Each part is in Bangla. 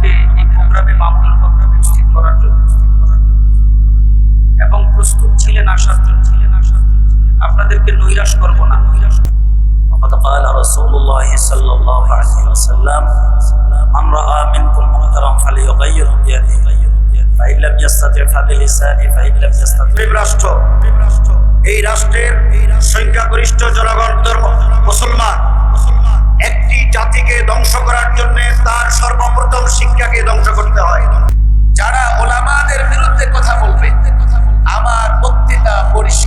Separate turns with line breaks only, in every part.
আজকে এই প্রোগ্রামে মামুনুল হককে উপস্থিত করার জন্য এবং প্রস্তুত ছিলেন আসার জন্য ছিলেন আসার জন্য। আপনাদেরকে নৈরাশ করব না। নৈরাশ
وقد قال رسول الله صلى الله عليه وسلم من رأى منكم منكرا فليغيره بيده فإن لم يستطع فبلسانه
এই রাষ্ট্রের সংখ্যাগরিষ্ঠ জনগণ মুসলমান সর্বপ্রথম শিক্ষাকে ধ্বংস করতে হয়। যারা ওলামাদের বিরুদ্ধে কথা বলবে আমার বক্তৃতা পরিষ্কার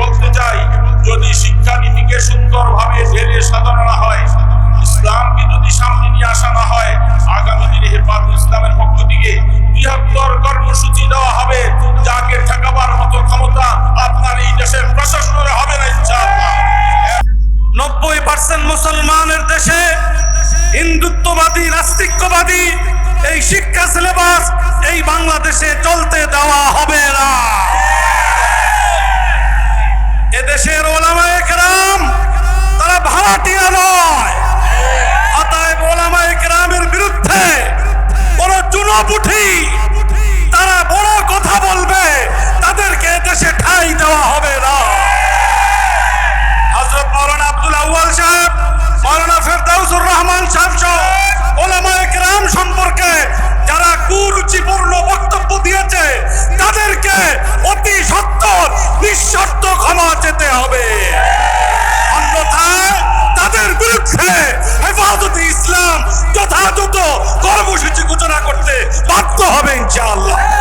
বলতে চাই, যদি শিক্ষানীতিকে সুন্দরভাবে জেলে সাজানো হয়, ইসলামকে যদি সামনে নিয়ে আসা না হয়, আগামী দিনে হেফাজ ইসলামের পক্ষ থেকে বৃহত্তর কর্মসূচি দেওয়া হবে, যাকে ঠেকাবার মতো ক্ষমতা আপনার এই দেশের প্রশাসনের হবে না ইচ্ছা
নব্বই পার্সেন্ট মুসলমানের দেশে হিন্দুত্ববাদী, নাস্তিক্যবাদী, এই শিক্ষা সিলেবাস এই বাংলাদেশে চলতে দেওয়া হবে না। দেশের ওলামায়াম তারা ভাড়াটিয়া নয়। অতএব ওলামায়ামের বিরুদ্ধে কোন চুনোপুঠি বাধ্য হবে ইনশাআল্লাহ।